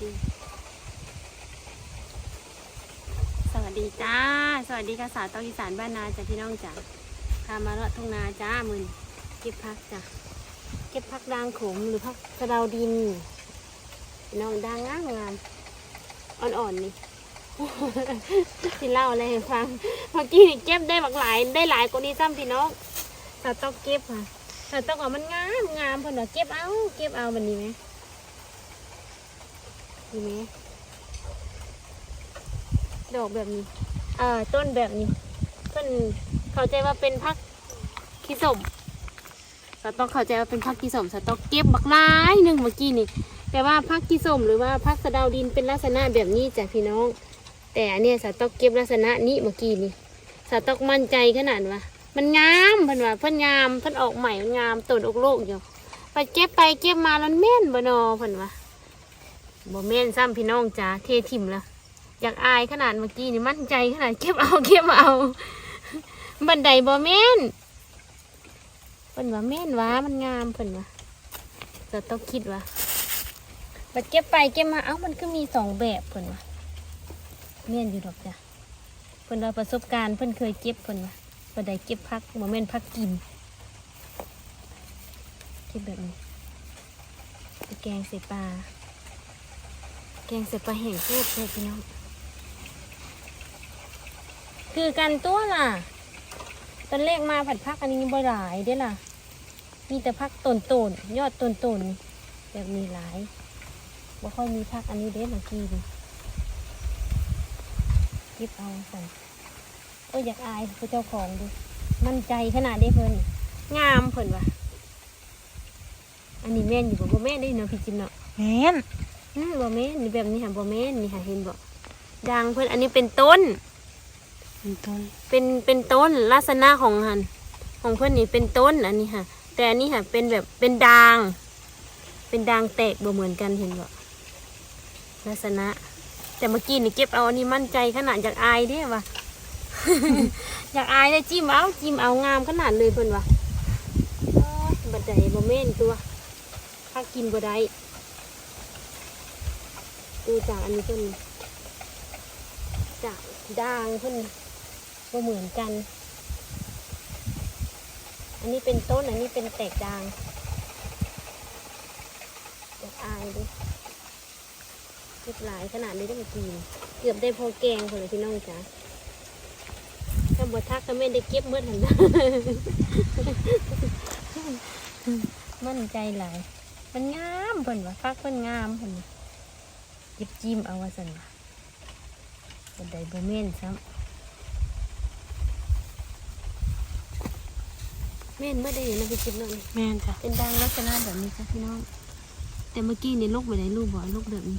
จริงสวัสดีจ้า สวัสดีกษาตองอีสานบ้านนาจ้ะพี่น้องจ้ะพามาเลาะทุ่งนาจ้ามือนเก็บพักจ้ะเก็บพักด่างขมหรือพักกระดาดินน้องด่างงามงามอ่อนๆนี่ที่เล่าอะไรให้ฟังเมื่อกี้นี่เก็บได้บักหลายได้หลายกว่านี้ซ้ำพี่น้องสาต้องเก็บค่ะสาต้องเอามันงามงามเพิ่นว่าเก็บเอาเก็บเอาแบบนี้ไหม นี่ไหมดอกแบบนี้ เอ่อต้นแบบนี้เพิ่นเข้าใจว่าเป็นพักขี้สมสาต้องเข้าใจว่าเป็นพักขี้สมสาต้องเก็บบักหลายหนึ่งเมื่อกี้นี่ แต่ว่าพักขี้สมหรือว่าพักสะดาวดินเป็นลักษณะแบบนี้จ้ะพี่น้อง แต่อันเนี้ยสาตอกเก็บลักษณะนี้เมื่อกี้นี่สาตอกมั่นใจขนาดว่ามันงามเพิ่นว่าเพิ่นงามเพิ่นออกใหม่มันงามต้นอกโลกอยู่ไปเก็บไปเก็บมาแล้วแม่นบ่นอเพิ่นว่า บ่แม่นซ้ำพี่น้องจ้าเททิมแล้วอยากอายขนาดเมื่อกี้นี่มั่นใจขนาดเก็บเอาเก็บเอาบันไดบ่แม่นเพิ่นว่าแม่นว่ามันงามเพิ่นว่าสาตอกคิดว่าไปเก็บไปเก็บมาเอ้ามันก็มีสองแบบเพิ่นว่าเมียนอยู่ดอกจ้ะเพิ่นว่าประสบการณ์เพิ่นเคยเก็บเพิ่นว่าเพิ่นไดเก็บพักโมเม่นพักกินเก็บแบบนี้แกงใส่ปลา แกงใส่ปลาแห้งโคตรเลยพี่น้อง คือกันตัวล่ะ ตอนแรกมาผัดพักอันนี้บ่หลายเด้ล่ะ มีแต่พักต้นตนๆยอดต้นตนๆแบบมีหลายบ่ค่อยมีพักอันนี้เด้เมื่อกี้นี่เก็บเอาใส่เอออยากอายพระเจ้าของดู มั่นใจขนาดได้เพิ่นงามเพิ่นว่ะอันนี้แม่นอยู่บ่บ่แม่นได้เนาะพี่จิมเนาะแม่น อืมบ่แม่นนี่แบบนี้ค่ะบ่แม่นนี่ค่ะเห็นบ่ดังเพิ่นอันนี้เป็นต้น เป็นต้น เป็นเป็นต้นลักษณะของหันของเพื่อนนี่เป็นต้นอันนี้ค่ะ แต่อันนี้ค่ะเป็นแบบเป็นดาง เป็นดางแตกบ่เหมือนกันเห็นบ่ลักษณะ แต่เมื่อกี้นี่เก็บเอาอันนี้มั่นใจขนาดอยากอายเด้ว่ะอยากอายเลยจิ้มเอาจิ้มเอางามขนาดเลยเพิ่นว่ะอ้าวบัดใดบ่แม่นตัวถ้ากินบ่ได้ ดูจากอันนี้เพิ่นจากดางเพิ่นก็เหมือนกัน อันนี้เป็นต้นอันนี้เป็นแตกด่างแตกอายดิเก็บหลายขนาดนี้ได้มากินเกือบได้พอแกงคนเลยพี่น้องจ๋าถ้าบดทักก็ไม่ได้เก็บเมื่อหันนะมั่นใจหลายมันงามเพิ่นว่าฟักเพิ่นงามเพิ่น ว่าเก็บจิ้มเอาว่าสันว่าบันไดโบเมนซ้ำแม่นเมื่อได้เห็นนะพี่จิ๊บเนาะนี่แม่นจ้ะเป็นดังลักษณะแบบนี้จ้ะพี่น้อง แต่เมื่อกี้นี่ลูกไปไหนลูกบ่ลูกแบบนี้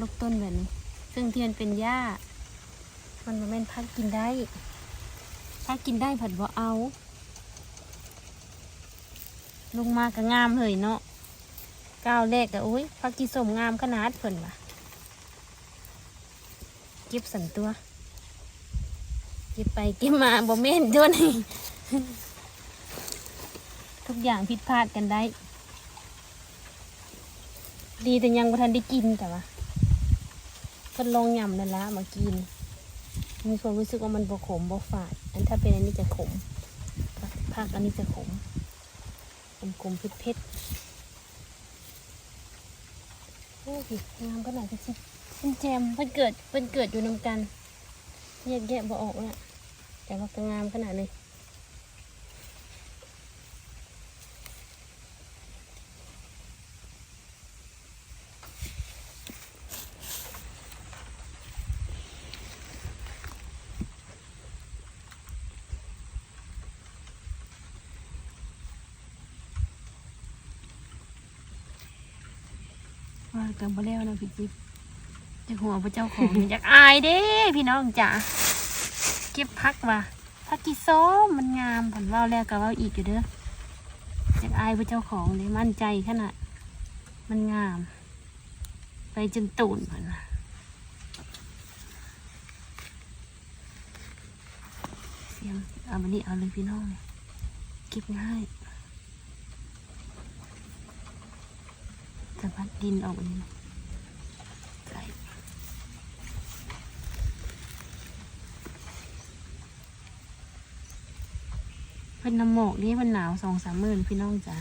ลูกต้นแบบนี้ ซึ่งเทียนเป็นหญ้า มันบ่แม่นพักกินได้พักกินได้ผัดบ่เอา ลงมาก็งามเลยเนาะ ก้าวแรกก็อุ้ยพักกีสมงามขนาดเพิ่นว่ะเก็บสันตัวเก็บไปเก็บมาบ่แม่นตัวนี่ทุกอย่างผิดพลาดกันได้ ดีแต่ยังบ่ทันได้กินแต่ว่าทดลองยำนั่นละมากินมีความรู้สึกว่ามันบ่ขมบ่ฝาด อันถ้าเป็นอันนี้จะขมผักอันนี้จะขมขมขมเผ็ดเผ็ดโงามขนาดที่สิเป็นแจมเป็นเกิดเป็นเกิดอยู่นำกันแยกแยะบ่ออกเนี่ยแต่ว่าก็งามขนาดเลย ว่ากันบ่แล้วนะพี่จิ๊บจากหัวพระเจ้าของอยากอายเด้พี่น้องจ๋าเก็บพักว่ะพักกีส้มมันงามผันว่าแล้วก็ว่าอีกอยู่เด้ออยากอายพระเจ้าของเลยมั่นใจขนาดมันงาม ไปจนตูนผันว่ะเสียงเอามานี่เอาเลยพี่น้องเก็บง่าย สะพัดดินออกนี่ใส่เพิ่นน้ำหมอกนี่มันหนาวสองสามหมื่นพี่น้องจ้ะ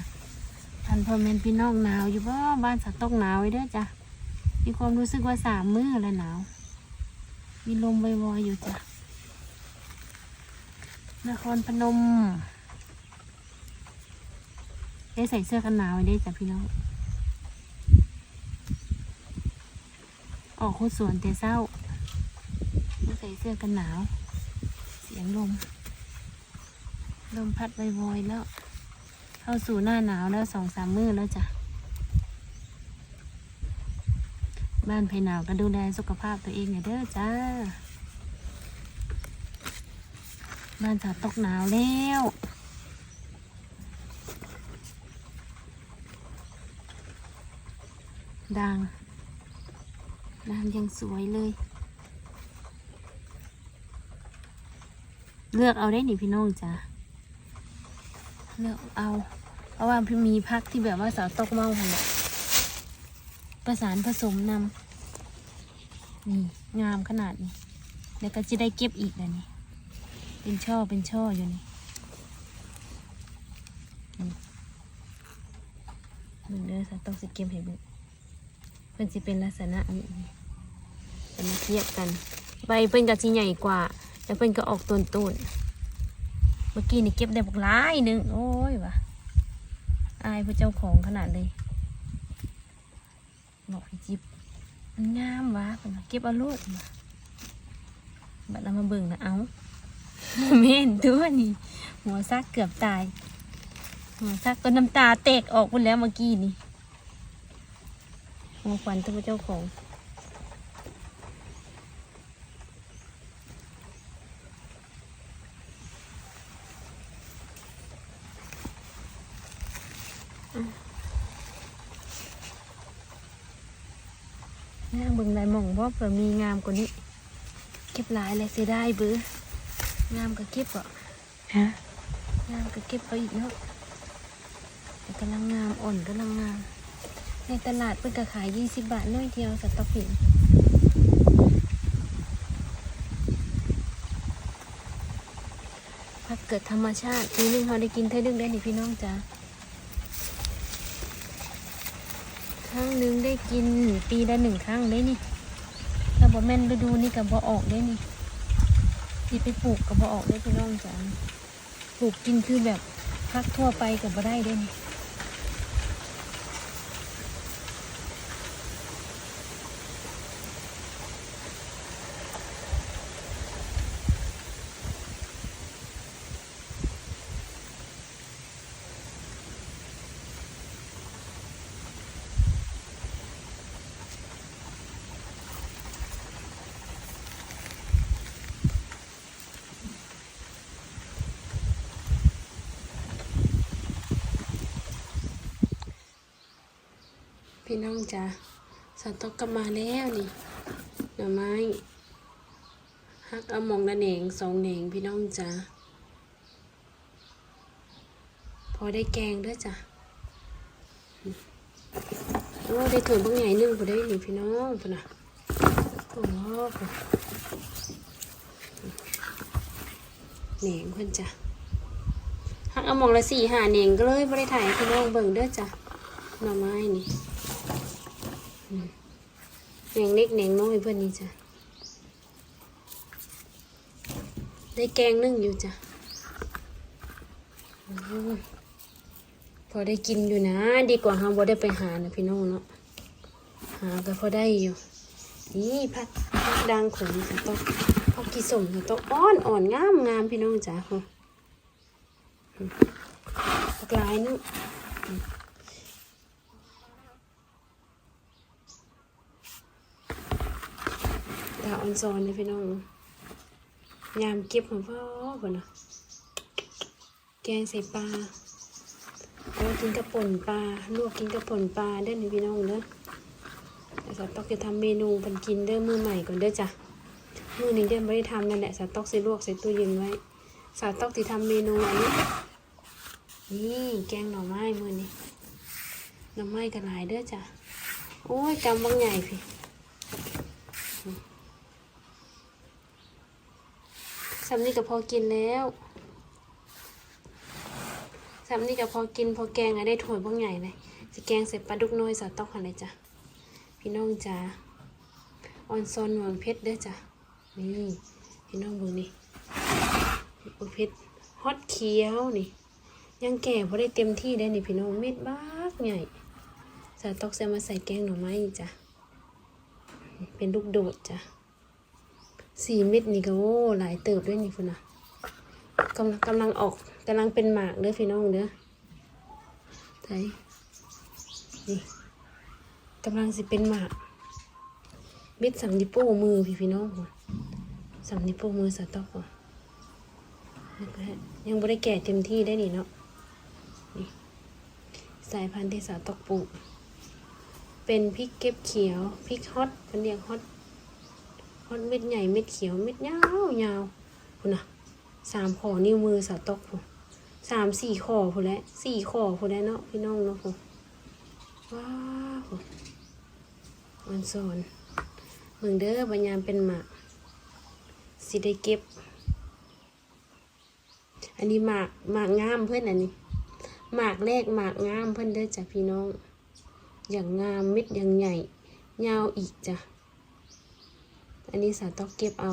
ทันพอแมนพี่น้องหนาวอยู่บ่บ้านสัตว์ตกหนาวไว้เด้อจ้ะมีความรู้สึกว่าสามมือแล้วหนาว มีลมวอยๆอยู่จ้ะนครพนม ได้ใส่เสื้อกันหนาวไว้ได้จ้ะพี่น้อง ออกโคตรสวนแต่เศร้าได้ใส่เสื้อกันหนาว เสียงลม ลมพัดวอยแล้ว เข้าสู่หน้าหนาวแล้วสองสามมือแล้วจ้ะ บ้านภายหนาวก็ดูแลสุขภาพตัวเองอย่าเด้อจ้า บ้านจะตกหนาวแล้วดัง น้ำยังสวยเลย เลือกเอาได้หนิพี่น้องจ้ะเลือกเอา เพราะว่าพี่มีพักที่แบบว่าสาวตกเมาหันแหละประสานผสมนำนี่งามขนาดนี้แล้วก็จะได้เก็บอีกแล้วนี่เป็นช่อเป็นช่ออยู่นี่นี่มึงเด้อสาวต้องสิเก็บให้เบุเพิ่นสิเป็นลักษณะนี้ จะมาเทียบกัน ใบเพิ่นก็สิใหญ่กว่าแต่เพิ่นก็ออกต้นต้นเมื่อกี้นี่เก็บได้บักหลายหนึง โอ้ยวะอายพระเจ้าของขนาดเลยบอกให้จิบมันงามวะเพิ่นเก็บเอาโลูกมาบัดเรามาเบิ่งนะเอาเม่นตัวนี่หัวซักเกือบตาย หัวซักก็น้ำตาแตกออกหมดแล้วเมื่อกี้นี่หัวขวัญตัวเจ้าของ น่าเบิ่งลายหม่องบ่เผื่อมีงามกว่านี้ เก็บหลายเลยเสียดายเบื้องามก็เก็บอะฮะงามก็เก็บไปอีกเนาะแต่กำลังงามอ่อนกำลังงาม ในตลาดเพิ่นก็ขายยี่สิบบาทน้อยเดียวสต๊อกผินผักเกิดธรรมชาติปีหนึงเขาได้กินเท่านึงได้นี่พี่น้องจ้า ครั้งหนึงได้กินปีละหนึ่งครั้งได้นี่ถ้าบ่แม่นฤดูนี่กับบ่ออกได้นี่ที่ไปปลูกกับบ่ออกได้พี่น้องจ๋าปลูกกินคือแบบพักทั่วไปกับบ่ได้ได้นี่ พี่น้องจ้าสต๊อกกับมาแล้วนี่หน่อไม้ฮักเอามองละเหนงสองเหนงพี่น้องจ้าพอได้แกงด้วยจ้ะโอ้ได้ถั่วบางใหญ่นึ่งพอได้หนี่พี่น้องพอนะโอ้โหเหนงเพิ่นจ้ะฮักเอามองละสี่หาเหนงก็เลยไม่ได้ถ่ายพี่น้องเบิ่งเด้อจ้ะหน่อไม้นี่ แหน่งเล็กแหน่งน้อยเพื่อนนี่จ้ะ ได้แกงนึ่งอยู่จ้ะพอได้กินอยู่นะ ดีกว่าเราบ่ได้ไปหานะพี่น้องเนาะหาก็พอได้อยู่ นี่ผักผักดังขมสต๊อกผักกีสมสต๊อกอ่อนอ่อนงามงามพี่น้องจ้ะค่ะผักลายนึง ดาวอนซอนเลยพี่น้องยามเก็บของพ่อบนะแกงใส่ปลาเอากินกระป่นปลาลวกกินกระป่นปลาเด้นี่พี่น้องเด้อแต่สต๊อกจะทำเมนูเป็นกินเด้อมือใหม่ก่อนเด้อจ้ะมือนี้เด้อไม่ได้ทำนั่นแหละสต๊อกใส่ลวกใส่ตู้เย็นไว้สต๊อกที่ทำเมนูอันนี้นี่แกงหน่อไม้มือนี้น้ำไม้กระหลายเด้อจ้ะโอ้ยกำบางใหญ่พี่ สำนี่ก็พอกินแล้วสำนี่ก็พอกินพอแกงอะได้ถ้วยบางใหญ่เลยจะแกงเสร็จปลาดุกน้อยสอดตอกอะไรจ้ะพี่น้องจ้าออนซอนหวานเพชรเด้อจ้ะนี่พี่น้องเบิ่งนี่หวานเพชรฮอตเขียวนี่ ยังแก่พอได้เต็มที่ได้นี่พี่น้องเม็ดบ้ากใหญ่สาตอกใส่มาใส่แกงหน่อไม้จ้ะเป็นลูกโดดจ้ะ สี่เม็ดนี่ก็โอ้หลายเติบด้วยนี่พุ่นะกำลังกำลังออกกำลังเป็นหมากเด้อพี่น้องเด้อไทยนี่กำลังสิเป็นหมากเม็ดสำนิโป้มือพี่พี่น้องพุ่นสำนิโป้มือสาตอกว่ะยังไม่ได้แก่เต็มที่ได้นี่เนาะนี่สายพันธุ์ที่สาวตกปลูกเป็นพริกเก็บเขียวพริกฮอตมันเรียกฮอต อตเม็ดใหญ่เม็ดเขียวเม็ดยาวยาวคุณน่ะสามขอนิ้วมือสาวตกพูนสามสี่ขอพูนแล้วสี่ขอพูนแล้วเนาะพี่น้องเนาะพูนว้าวมันสอนเมืองเด้อบรรยามเป็นหมากสิได้เก็บ อันนี้หมากหมากงามเพื่อนอันนี้หมากแรกหมากงามเพื่อนเด้อจ้ะพี่น้อง อย่างงามเม็ดอย่างใหญ่ยาวอีกจ้ะ อันนี้สาต้องเก็บเอา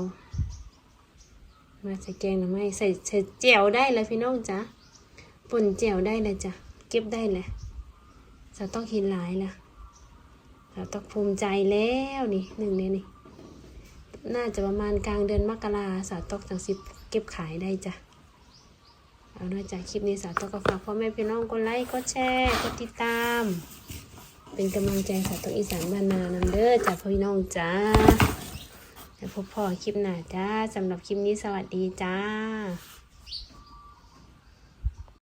มาใส่แกงหน่อไม้ใส่ใส่แจ่วได้เลยพี่น้องจ้ะป่นแจ่วได้เลยจ้ะเก็บได้เลยสาต้องห็นหลายละสาต้องภูมิใจแล้วนี่หนึ่งเนี่ยนี่น่าจะประมาณกลางเดือนมกราสาต้องจังสิบเก็บขายได้จ้ะเอาเนอกจากคลิปนี้สาต้องก็ฝากพ่อแม่พี่น้องกดไลค์กดแชร์กดติดตาม เป็นกำลังใจสาต้องอีสานบ้านนานำเด้อจากพี่น้องจ้า แล้วพบพ่อคลิปหน้าจ้าสำหรับคลิปนี้สวัสดีจ้า